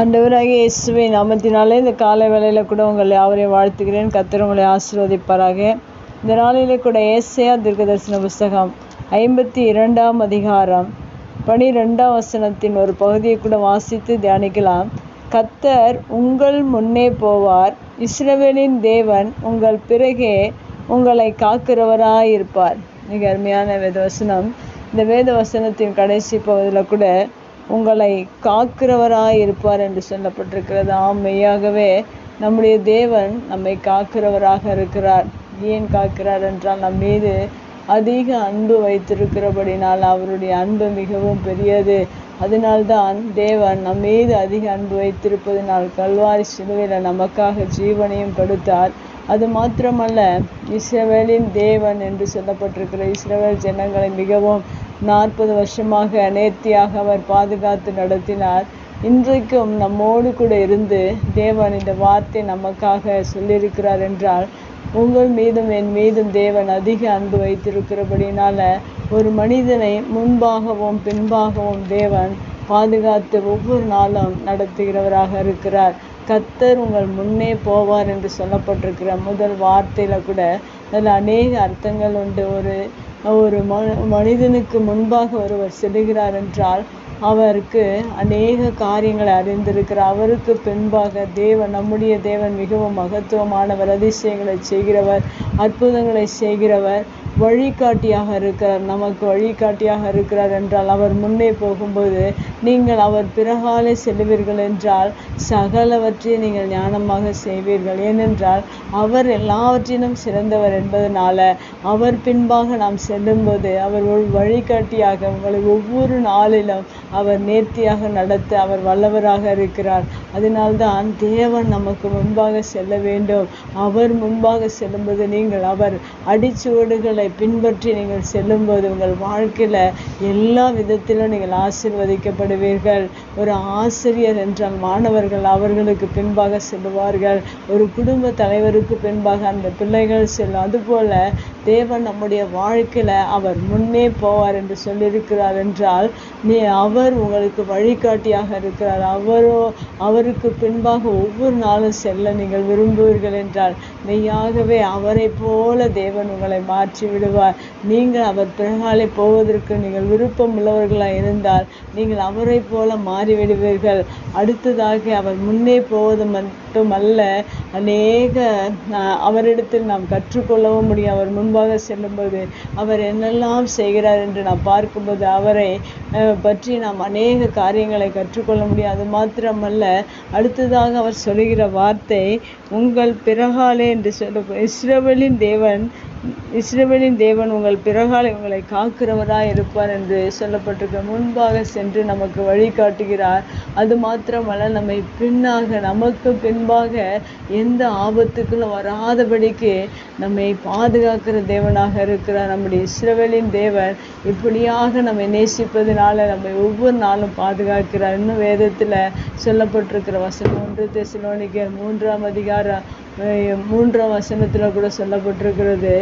ஆண்டவராகிய இயேசுவை நாமத்தினாலே இந்த காலை வேளையில் கூட உங்களை யாவரையும் வாழ்த்துகிறேன். கத்தர் உங்களை ஆசீர்வதிப்பாராக. இந்த நாளிலே கூட ஏசையா தீர்க்கதரிசன புஸ்தகம் ஐம்பத்தி இரண்டாம் அதிகாரம் பனிரெண்டாம் வசனத்தின் ஒரு பகுதியை கூட வாசித்து தியானிக்கலாம். கத்தர் உங்கள் முன்னே போவார். இஸ்ரவேலின் தேவன் உங்கள் பிறகே உங்களை காக்கிறவராயிருப்பார். மிக அருமையான வேதவசனம். இந்த வேத வசனத்தின் கடைசி பகுதியில் கூட உங்களை காக்கிறவராய் இருப்பார் என்று சொல்லப்பட்டிருக்கிறது. ஆம் மெய்யாகவே நம்முடைய தேவன் நம்மை காக்கிறவராக இருக்கிறார். ஏன் காக்கிறார் என்றால் நம் மீது அதிக அன்பு வைத்திருக்கிறபடினால் அவருடைய அன்பு மிகவும் பெரியது. அதனால்தான் தேவன் நம் மீது அதிக அன்பு வைத்திருப்பதனால் கல்வாரி சிலுவையில் நமக்காக ஜீவனையும் கொடுத்தார் அது மாத்திரமல்ல இஸ்ரவேலின் தேவன் என்று சொல்லப்பட்டிருக்கிற இஸ்ரவேல் ஜனங்களை மிகவும் நாற்பது வருஷமாக நேர்த்தியாக அவர் பாதுகாத்து நடத்தினார். இன்றைக்கும் நம்மோடு கூட இருந்து தேவன் இந்த வார்த்தை நமக்காக சொல்லியிருக்கிறார் என்றால் உங்கள் மீதும் என் மீதும் தேவன் அதிக அன்பு வைத்திருக்கிறபடினால ஒரு மனிதனை முன்பாகவும் பின்பாகவும் தேவன் பாதுகாத்து ஒவ்வொரு நாளும் நடத்துகிறவராக இருக்கிறார். கத்தர் உங்கள் முன்னே போவார் என்று சொல்லப்பட்டிருக்கிற முதல் வார்த்தையில கூட அதில் அநேக அர்த்தங்கள் உண்டு. ஒரு ஒரு மனிதனுக்கு முன்பாக ஒருவர் செல்கிறார் என்றால் அவருக்கு அநேக காரியங்களை அறிந்திருக்கிறார் அவருக்கு பின்பாக தேவன் நம்முடைய தேவன் மிகவும் மகத்துவமானவர் அதிசயங்களை செய்கிறவர் அற்புதங்களை செய்கிறவர். வழிகாட்டியாக இருக்கிறார் நமக்கு வழிகாட்டியாக இருக்கிறார் என்றால் அவர் முன்னே போகும்போது நீங்கள் அவர் பிறகாலே செல்வீர்கள் என்றால் சகலவற்றையும் நீங்கள் ஞானமாக செய்வீர்கள். ஏனென்றால் அவர் எல்லாவற்றிலும் சிறந்தவர் என்பதனால அவர் பின்பாக நாம் செல்லும்போது அவர் ஒரு வழிகாட்டியாக உங்களை ஒவ்வொரு நாளிலும் அவர் நேர்த்தியாக நடத்த அவர் வல்லவராக இருக்கிறார். அதனால்தான் தேவன் நமக்கு முன்பாக செல்ல வேண்டும். அவர் முன்பாக செல்லும்போது நீங்கள் அவர் அடிச்சுவடுகளை பின்பற்றி நீங்கள் செல்லும்போது உங்கள் வாழ்க்கையில் எல்லா விதத்திலும் நீங்கள் ஆசிர்வதிக்கப்படுவீர்கள். ஒரு ஆசிரியர் என்றால் மாணவர்கள் அவர்களுக்கு பின்பாக செல்லுவார்கள். ஒரு குடும்ப தலைவருக்கு பின்பாக அந்த பிள்ளைகள் செல்லும். அதுபோல் தேவன் நம்முடைய வாழ்க்கையில் அவர் முன்னே போவார் என்று சொல்லியிருக்கிறார் என்றால் நீ அவர் உங்களுக்கு வழிகாட்டியாக இருக்கிறார். அவரோ அவருக்கு பின்பாக ஒவ்வொரு நாளும் செல்ல நீங்கள் விரும்புவீர்கள் என்றால் மெய்யாகவே அவரை போல தேவன் உங்களை மாற்றி விடுவார். நீங்கள் அவர் பிறகாலே போவதற்கு நீங்கள் விருப்பம் உள்ளவர்களாக இருந்தால் நீங்கள் அவரை போல மாறிவிடுவீர்கள். அடுத்ததாக அவர் முன்னே போவது மட்டுமல்ல அநேக அவரிடத்தில் நாம் கற்றுக்கொள்ளவும் முடியும். அவர் முன்பாக செல்லும்போது அவர் என்னெல்லாம் செய்கிறார் என்று நாம் பார்க்கும்போது அவரை பற்றி நாம் அநேக காரியங்களை கற்றுக்கொள்ள முடியும். அது மாத்திரமல்ல அடுத்ததாக அவர் சொல்லுகிற வார்த்தை உங்கள் பிறகாலே என்று சொல்ல இஸ்ரவேலின் தேவன் இஸ்ரவேலின் தேவன் உங்கள் பிறகால் உங்களை காக்கிறவராக இருப்பார் என்று சொல்லப்பட்டிருக்க முன்பாக சென்று நமக்கு வழிகாட்டுகிறார் அது மாத்திரமல்ல நம்மை பின்னாக நமக்கு பின்பாக எந்த ஆபத்துக்களும் வராதபடிக்கு நம்மை பாதுகாக்கிற தேவனாக இருக்கிறார். நம்முடைய இஸ்ரவேலின் தேவன் இப்படியாக நம்மை நேசிப்பதனால நம்மை ஒவ்வொரு நாளும் பாதுகாக்கிறார். இன்னும் வேதத்தில் சொல்லப்பட்டிருக்கிற வசனம் ஒன்று தெசிலோனிக்க மூன்றாம் அதிகாரம் மூன்றாம் வசனத்தில் கூட சொல்லப்பட்டிருக்கிறது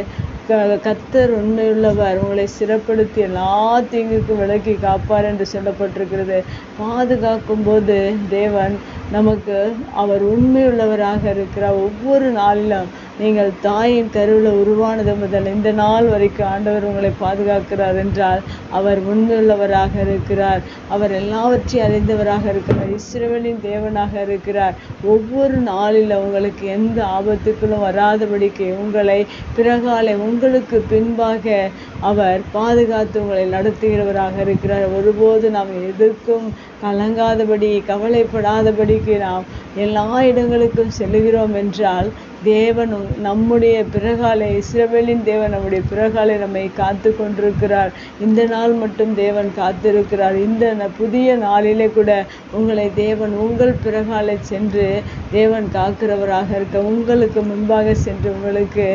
க கத்தர் உண்மையுள்ளவர் உங்களை சிறப்படுத்தி எல்லா தீங்குக்கும் விலக்கி காப்பார் என்று சொல்லப்பட்டிருக்கிறது. பாதுகாக்கும் போது தேவன் நமக்கு அவர் உண்மையுள்ளவராக இருக்கிறார். ஒவ்வொரு நாளிலும் நீங்கள் தாயின் கருவில் உருவானது முதல் இந்த நாள் வரைக்கும் ஆண்டவர் உங்களை பாதுகாக்கிறார் என்றால் அவர் முன்னுள்ளவராக இருக்கிறார். அவர் எல்லாவற்றையும் அறிந்தவராக இருக்கிறார். இஸ்ரவனின் தேவனாக இருக்கிறார். ஒவ்வொரு நாளில் உங்களுக்கு எந்த ஆபத்துக்களும் வராதபடிக்கு உங்களை பிறகாலை உங்களுக்கு பின்பாக அவர் பாதுகாத்து உங்களை நடத்துகிறவராக இருக்கிறார். ஒருபோது நாம் எதிர்க்கும் கலங்காதபடி கவலைப்படாதபடிக்கு நாம் எல்லா இடங்களுக்கும் செல்கிறோம் என்றால் தேவன் நம்முடைய பிறகாலை இஸ்ரவேலின் தேவன் நம்முடைய பிறகாலை நம்மை காத்து கொண்டிருக்கிறார் இந்த நாள் மட்டும் தேவன் காத்திருக்கிறார். இந்த புதிய நாளிலே கூட உங்களை தேவன் உங்கள் பிறகாலை சென்று தேவன் காக்கிறவராக இருக்க உங்களுக்கு முன்பாக சென்று உங்களுக்கு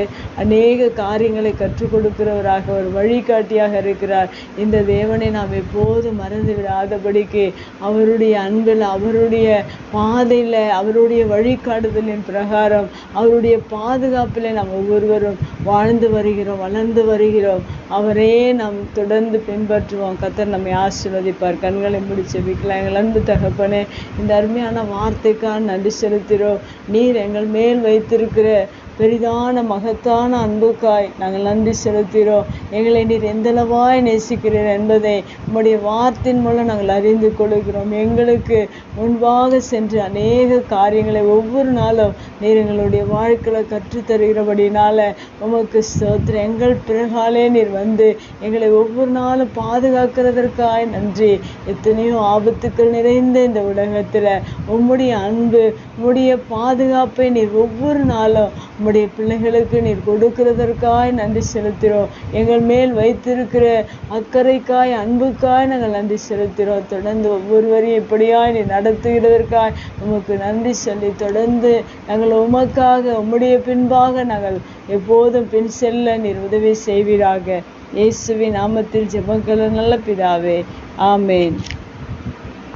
அநேக காரியங்களை கற்றுக் கொடுக்கிறவராக ஒரு வழிகாட்டியாக இருக்கிறார். இந்த தேவனை நாம் எப்போதும் மறந்து விடாதபடிக்கு அவருடைய அன்பில் அவருடைய பாதையில் அவருடைய வழிகாட்டுதலின் பிரகாரம் அவருடைய பாதுகாப்பில் நாம் ஒவ்வொருவரும் வாழ்ந்து வருகிறோம் வளர்ந்து வருகிறோம். அவரே நாம் தொடர்ந்து பின்பற்றுவோம். கத்தர் நம்மை ஆசீர்வதிப்பார். கண்களை முடிச்சு வைக்கலாம் எங்கள் அன்பு தகப்பனே இந்த அருமையான வார்த்தைக்காக நன்றி செலுத்துகிறோம். நீர் எங்கள் மேல் வைத்திருக்கிற பெரிதான மகத்தான அன்புக்காய் நாங்கள் நன்றி செலுத்துகிறோம். எங்களை நீர் எந்தளவாய் நேசிக்கிறீர் என்பதை உம்முடைய வார்த்தையின் மூலம் நாங்கள் அறிந்து கொள்கிறோம். எங்களுக்கு முன்பாக சென்று அநேக காரியங்களை ஒவ்வொரு நாளும் நீர் எங்களுடைய வாழ்க்கையில் கற்றுத்தருகிறபடினால உமக்கு ஸ்தோத்திரம். எங்கள் பிறகாலே நீர் வந்து எங்களை ஒவ்வொரு நாளும் பாதுகாக்கிறதற்காய் நன்றி. எத்தனையோ ஆபத்துக்கள் நிறைந்த இந்த உலகத்தில் உம்முடைய அன்பு உம்முடைய பாதுகாப்பை நீர் ஒவ்வொரு நாளும் உம்முடைய பிள்ளைகளுக்கு நீர் கொடுக்கிறதற்காய் நன்றி செலுத்துகிறோம். எங்கள் மேல் வைத்திருக்கிற அக்கறைக்காய் அன்புக்காய் நாங்கள் நன்றி செலுத்துகிறோம். தொடர்ந்து ஒவ்வொருவரையும் இப்படியாய் நீ நடத்துகிறதற்காய் உமக்கு நன்றி சொல்லி தொடர்ந்து நாங்கள் உமக்காக உம்முடைய பின்பாக நாங்கள் எப்போதும் பின் செல்ல நீர் உதவி செய்வீராக. இயேசுவின் நாமத்தில் ஜெபங்கள் நல்ல பிதாவே. ஆமேன்.